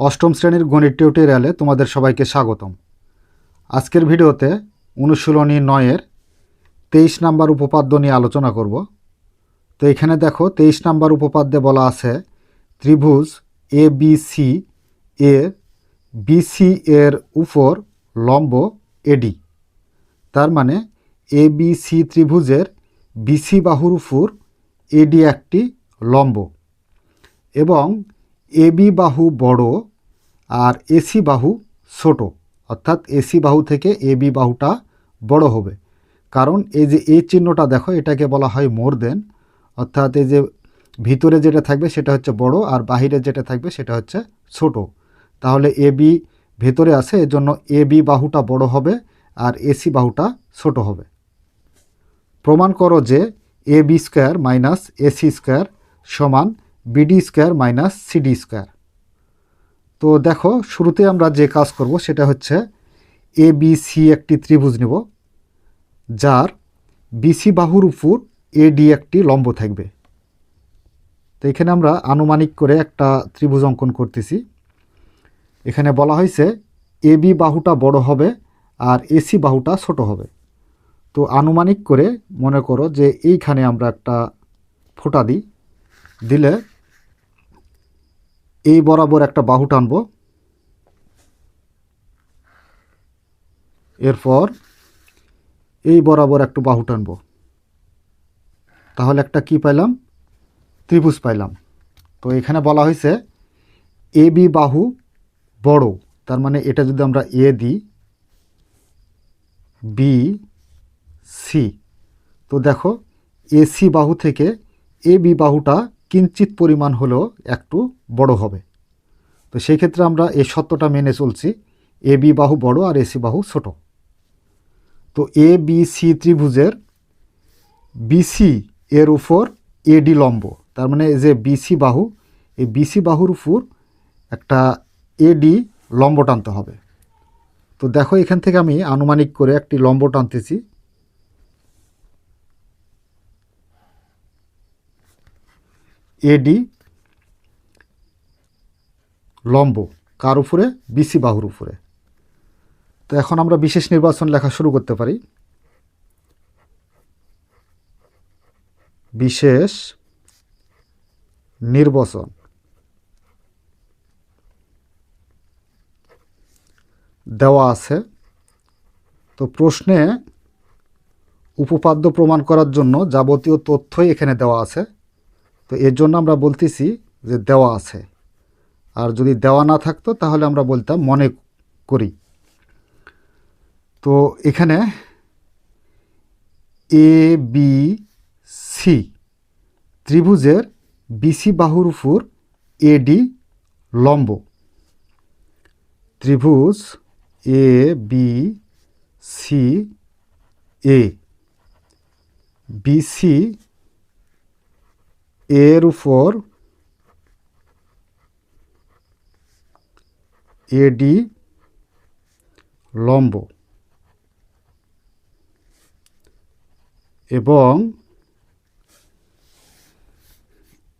অষ্টম শ্রেণির গণিত টিউটোরিয়ালে তোমাদের সবাইকে স্বাগতম। আজকের ভিডিওতে অনুশীলনী নয়ের তেইশ নাম্বার উপপাদ্য নিয়ে আলোচনা করব। তো এখানে দেখো, তেইশ নাম্বার উপপাদ্যে বলা আছে ত্রিভুজ এ বি সি এর বিসি এর উপর লম্ব এডি তার মানে এ বি সি ত্রিভুজের বিসি বাহুর উপর এডি একটি লম্ব। এবং এবি বাহু বড় আর এসি বাহু ছোট, অর্থাৎ এসি বাহু থেকে এবি বাহুটা বড় হবে। কারণ এই যে এই চিহ্নটা দেখো, এটাকে বলা হয় মোর দেন, অর্থাৎ এই যে ভিতরে যেটা থাকবে সেটা হচ্ছে বড় আর বাহিরে যেটা থাকবে সেটা হচ্ছে ছোট। তাহলে এবি ভেতরে আছে, এজন্য এবি বাহুটা বড় হবে আর এসি বাহুটা ছোট হবে। প্রমাণ করো যে A B square minus AC square সমান BD square minus CD square. তো দেখো, শুরুতে আমরা যে কাজ করব সেটা হচ্ছে এ বি সি একটি ত্রিভুজ নেব, যার বিসি বাহুর উপর এডি একটি লম্ব থাকবে। তো এখানে আমরা আনুমানিক করে একটা ত্রিভুজ অঙ্কন করতেছি। এখানে বলা হয়েছে এ বি বাহুটা বড় হবে আর এসি বাহুটা ছোট হবে। তো আনুমানিক করে মনে করো যে এইখানে আমরা একটা ফোঁটা দিই, দিলে এই বরাবর একটা বাহু টানব। এরপর এই বরাবর একটু বাহু টানব। তাহলে একটা কি পাইলাম? ত্রিভুজ পাইলাম। তো এখানে বলা হয়েছে এ বি বাহু বড়। তার মানে এটা যদি আমরা এ দিই, বি, সি। তো দেখো এসি বাহু থেকে এ বি বাহুটা কিঞ্চিত পরিমাণ হলেও একটু বড় হবে। তো সেই ক্ষেত্রে আমরা এই সত্যটা মেনে চলছি। এ, বি বাহু বড় আর এসি বাহু ছোট। তো এ, বি, সি ত্রিভুজের বিসি এর উপর এডি লম্ব। তার মানে যে বিসি বাহু, এই বিসি বাহুর উপর একটা এডি লম্ব টানতে হবে। তো দেখো এখান থেকে আমি আনুমানিক করে একটি লম্ব টানতেছি। এডি লম্ব, কার উপরে? বিসি বাহুর উপরে। তো এখন আমরা বিশেষ নির্বাচন লেখা শুরু করতে পারি। বিশেষ নির্বাচন। দেওয়া আছে। তো প্রশ্নে উপপাদ্য প্রমাণ করার জন্য যাবতীয় তথ্যই এখানে দেওয়া আছে। তো এর জন্য আমরা বলতেছি যে দেওয়া আছে। আর যদি দেওয়া না থাকতো, তাহলে আমরা বলতাম মনে করি। তো এখানে এ বি সি ত্রিভুজের বিসি বাহুর উপর এডি লম্ব। ত্রিভুজ A B C A BC এর উপর এডি লম্ব এবং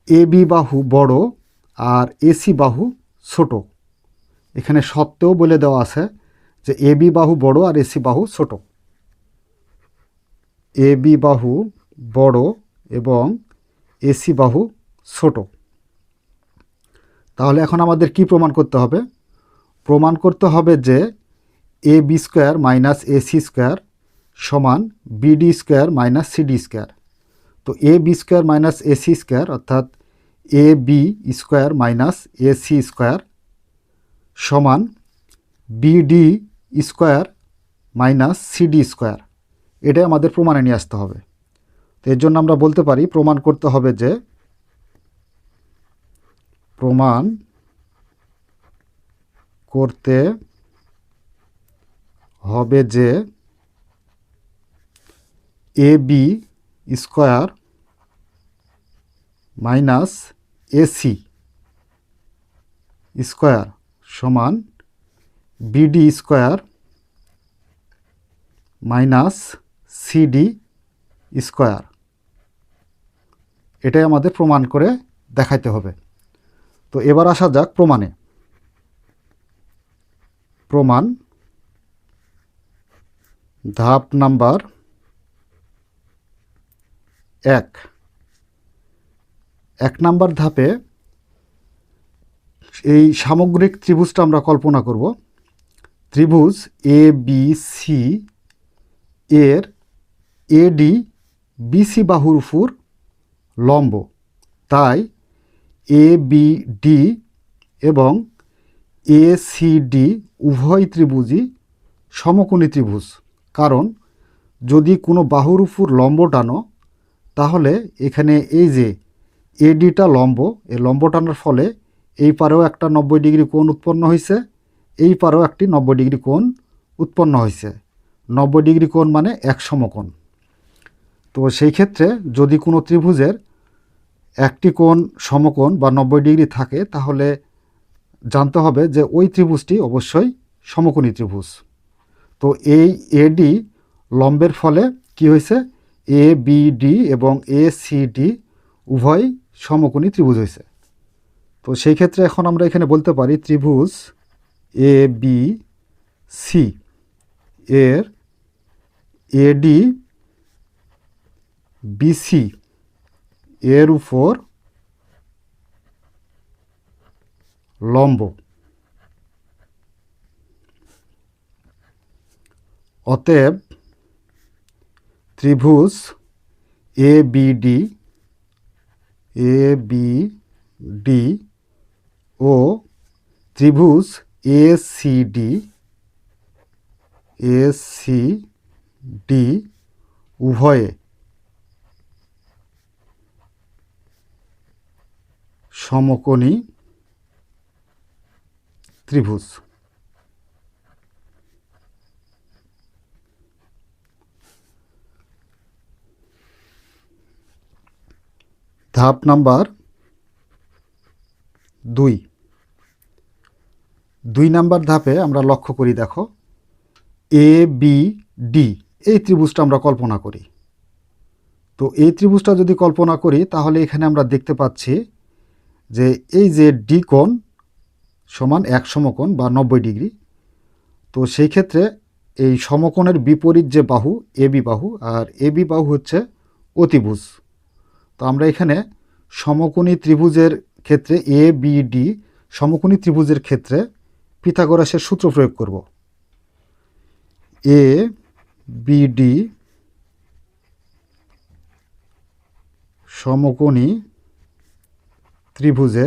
এবি বাহু বড় আর এসি বাহু ছোট। এখানে সত্ত্বেও বলে দেওয়া আছে যে এবি বাহু বড় আর এসি বাহু ছোট। এবি বাহু বড় এবং এসি বাহু ছোট। তাহলে এখন আমাদের কি প্রমাণ করতে হবে? প্রমাণ করতে হবে যে A B square minus AC square সমান BD square minus CD square. তো A B square minus AC square অর্থাৎ A B square minus AC square সমান BD square minus CD square. এটাই আমাদের প্রমাণে নিয়ে আসতে হবে। তো এর জন্য আমরা বলতে পারি, প্রমাণ করতে হবে যে প্রমাণ করতে হবে যে A B square minus AC square সমান BD square minus CD square. এটাই আমাদের প্রমাণ করে দেখাইতে হবে। তো এবার আসা যাক প্রমাণে। প্রমাণ, ধাপ নাম্বার এক। এক নাম্বার ধাপে এই সামগ্রিক ত্রিভুজটা আমরা কল্পনা করব। ত্রিভুজ এ বি সি এর এডি বিসি বাহুর উপর লম্ব। তাই এ বি ডি এবং এ সি ডি উভয় ত্রিভুজই সমকোণী ত্রিভুজ। কারণ যদি কোনো বাহুর উপর লম্ব টানো, তাহলে এখানে এই যে এডিটা লম্ব এই লম্ব টানার ফলে এই পারেও একটা নব্বই ডিগ্রি কোণ উৎপন্ন হয়েছে এই পারেও একটি নব্বই ডিগ্রি কোণ উৎপন্ন হয়েছে নব্বই ডিগ্রি কোণ মানে এক সমকোণ। তো সেই ক্ষেত্রে যদি কোনো ত্রিভুজের একটি কোণ সমকোণ বা নব্বই ডিগ্রি থাকে, তাহলে জানতে হবে যে ওই ত্রিভুজটি অবশ্যই সমকোণী ত্রিভুজ। তো এই এডি লম্বের ফলে কি হয়েছে? এ বি ডি এবং এ সি ডি উভয় সমকোণী ত্রিভুজ হয়েছে। তো সেই ক্ষেত্রে এখন আমরা এখানে বলতে পারি ত্রিভুজ এ বি সি এর এডি বিসি এর উপর লম্ব অতএব ত্রিভুজ A B D A B D ও ত্রিভুজ A C D A C D উভয়ে সমকোণী ত্রিভুজ। ধাপ নাম্বার দুই। দুই নাম্বার ধাপে আমরা লক্ষ্য করি, দেখো এ বি ডি এই ত্রিভুজটা আমরা কল্পনা করি। তো এই ত্রিভুজটা যদি কল্পনা করি, তাহলে এখানে আমরা দেখতে পাচ্ছি যে এই যে ডি কোণ সমান এক সমকোণ বা নব্বই ডিগ্রি, তো সেই ক্ষেত্রে এই সমকোণের বিপরীত যে বাহু, এ বি বাহু, আর এ বি বাহু হচ্ছে অতিভুজ। তো আমরা এখানে সমকোণী ত্রিভুজের ক্ষেত্রে এ, বি, ডি, সমকোণী ত্রিভুজের ক্ষেত্রে পিথাগোরাসের সূত্র প্রয়োগ করব। এ, বি, ডি, সমকোণী ত্রিভুজে।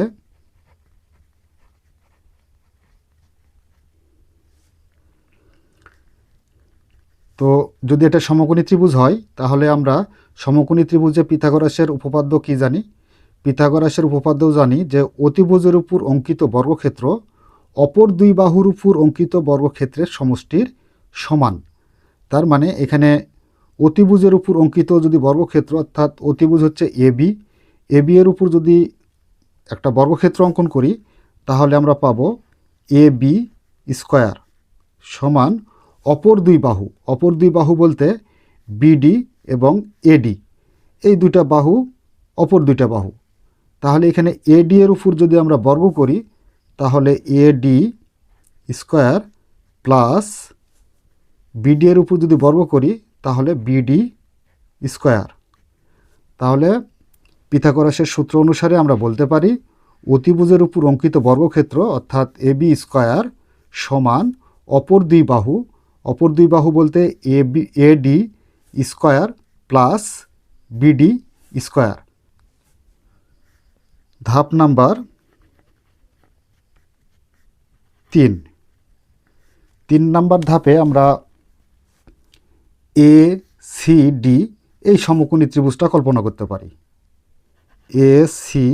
তো যদি এটা সমকোণী ত্রিভুজ হয়, তাহলে আমরা সমকোণী ত্রিভুজে পিথাগোরাসের উপপাদ্য কি জানি? পিথাগোরাসের উপপাদ্যও জানি যে অতিভুজের উপর অঙ্কিত বর্গক্ষেত্র অপর দুই বাহুর উপর অঙ্কিত বর্গক্ষেত্রের সমষ্টির সমান। তার মানে এখানে অতিভুজের উপর অঙ্কিত যদি বর্গক্ষেত্র, অর্থাৎ অতিভুজ হচ্ছে এ বি, এ এর উপর যদি একটা বর্গক্ষেত্র অঙ্কন করি, তাহলে আমরা পাব এ বি স্কোয়ার সমান অপর দুই বাহু। অপর দুই বাহু বলতে বিডি এবং এডি। এই দুইটা বাহু অপর দুইটা বাহু। তাহলে এখানে এডি এর উপর যদি আমরা বর্গ করি, তাহলে এডি স্কোয়ার প্লাস বিডি এর উপর যদি বর্গ করি, তাহলে বিডি স্কোয়ার। তাহলে পিথাগোরাসের সূত্র অনুসারে আমরা বলতে পারি অতিভুজের উপর অঙ্কিত বর্গক্ষেত্র অর্থাৎ এ বি স্কোয়ার সমান অপর দুই বাহু, অপর দুই বাহু বলতে A B, A D square plus BD square. ধাপ নাম্বার তিন। তিন নাম্বার ধাপে আমরা এ, সি, ডি এই সমকোণী ত্রিভুজটা কল্পনা করতে পারি। এ সি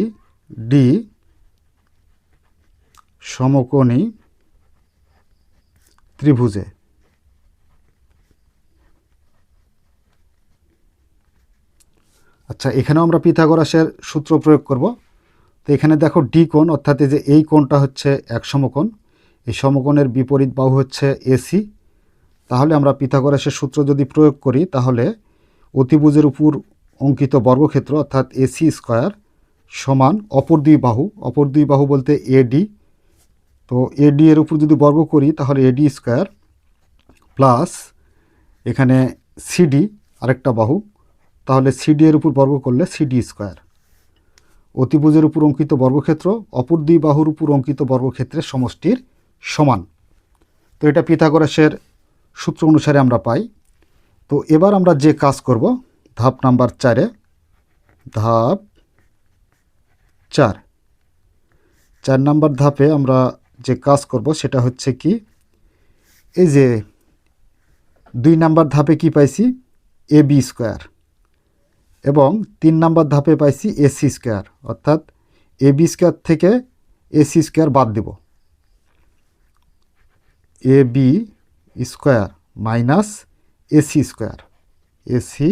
ডি সমকোণী ত্রিভুজে। আচ্ছা এখানেও আমরা পিথাগোরাসের সূত্র প্রয়োগ করব। তো এখানে দেখো ডি কোণ, অর্থাৎ এই যে এই কোণটা হচ্ছে এক সমকোণ, এই সমকোণের বিপরীত বাহু হচ্ছে এসি তাহলে আমরা পিথাগোরাসের সূত্র যদি প্রয়োগ করি, তাহলে অতিভুজের উপর অঙ্কিত বর্গক্ষেত্র অর্থাৎ এসি স্কোয়ার সমান অপর দুই বাহু। অপর দুই বাহু বলতে এডি। তো এডি এর উপর যদি বর্গ করি, তাহলে এডি স্কোয়ার প্লাস এখানে সিডি আরেকটা বাহু। তাহলে সিডি এর উপর বর্গ করলে সিডি স্কোয়ার। অতিভুজের উপর অঙ্কিত বর্গক্ষেত্র অপর দুই বাহুর উপর অঙ্কিত বর্গক্ষেত্রের সমষ্টির সমান। তো এটা পিথাগোরাসের সূত্র অনুসারে আমরা পাই। তো এবার আমরা যে কাজ করব ধাপ নাম্বার চারে, ধাপ চার। চার নাম্বার ধাপে আমরা যে কাজ করব সেটা হচ্ছে কি, এই যে দুই নাম্বার ধাপে কি পাইছি? এ বি স্কোয়ার এবং তিন নাম্বার ধাপে পাইছি এসি স্কোয়ার। অর্থাৎ এ বি স্কোয়ার থেকে এসি স্কোয়ার বাদ দেব। A B square minus AC square. AC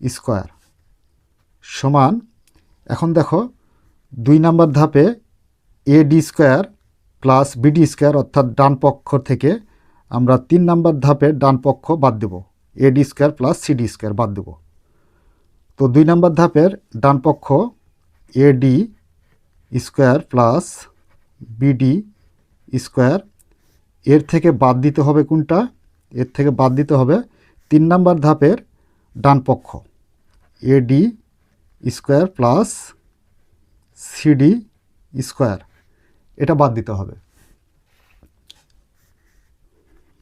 square. সমান, এখন দেখো, দুই নাম্বার ধাপে A D square plus BD square, অর্থাৎ ডান পক্ষ থেকে আমরা তিন নাম্বার ধাপে ডান পক্ষ বাদ দেব। A D square plus CD square বাদ দেব। তো দুই নাম্বার ধাপের ডান পক্ষ A D square plus BD square, এর থেকে বাদ দিতে হবে কোনটা? এর থেকে বাদ দিতে হবে তিন নাম্বার ধাপের ডান পক্ষ। AD square plus CD square এটা বাদ দিতে হবে।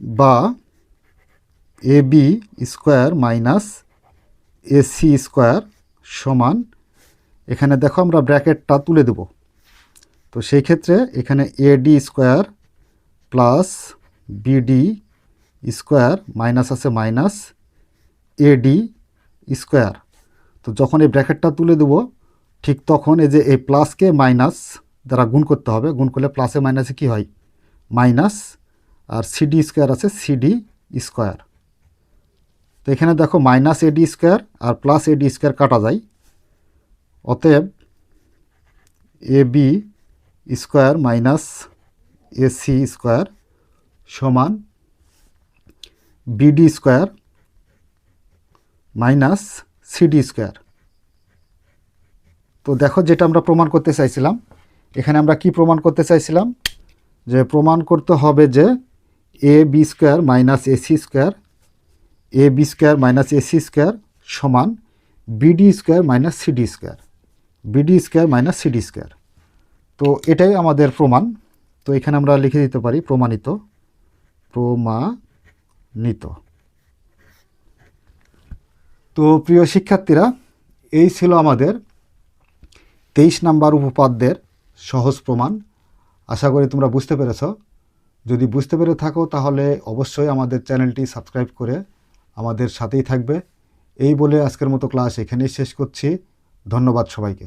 বা A B square minus AC square সমান, এখানে দেখো আমরা ব্র্যাকেটটা তুলে দেব। তো সেই ক্ষেত্রে এখানে AD square plus BD square minus আছে মাইনাস এডি স্কোয়ার তো যখন এই ব্র্যাকেটটা তুলে দেব, ঠিক তখন এই যে এই প্লাসকে মাইনাস দ্বারা গুণ করতে হবে, গুণ করলে প্লাসে মাইনাসে কি হয়? মাইনাস আর সিডি স্কোয়ার আছে সিডি স্কোয়ার তো এখানে দেখো মাইনাস এডি স্কোয়ার আর প্লাস এডি স্কোয়ার কাটা যায়। অতএব A B square minus AC square সমান BD square minus CD square. তো দেখো যেটা আমরা প্রমাণ করতে চাইছিলাম, এখানে আমরা কি প্রমাণ করতে চাইছিলাম? যে প্রমাণ করতে হবে যে A B square minus AC square, A B square minus AC square সমান BD square minus CD square, BD square minus CD square. তো এটাই আমাদের প্রমাণ। তো এখানে আমরা লিখে দিতে পারি প্রমাণিত প্রমাণিত। তো প্রিয় শিক্ষার্থীরা, এই ছিল আমাদের তেইশ নাম্বার উপপাদ্যের সহজ প্রমাণ। আশা করি তোমরা বুঝতে পেরেছ। যদি বুঝতে পেরে থাকো, তাহলে অবশ্যই আমাদের চ্যানেলটি সাবস্ক্রাইব করে আমাদের সাথেই থাকবে। এই বলে আজকের মতো ক্লাস এখানেই শেষ করছি। ধন্যবাদ সবাইকে।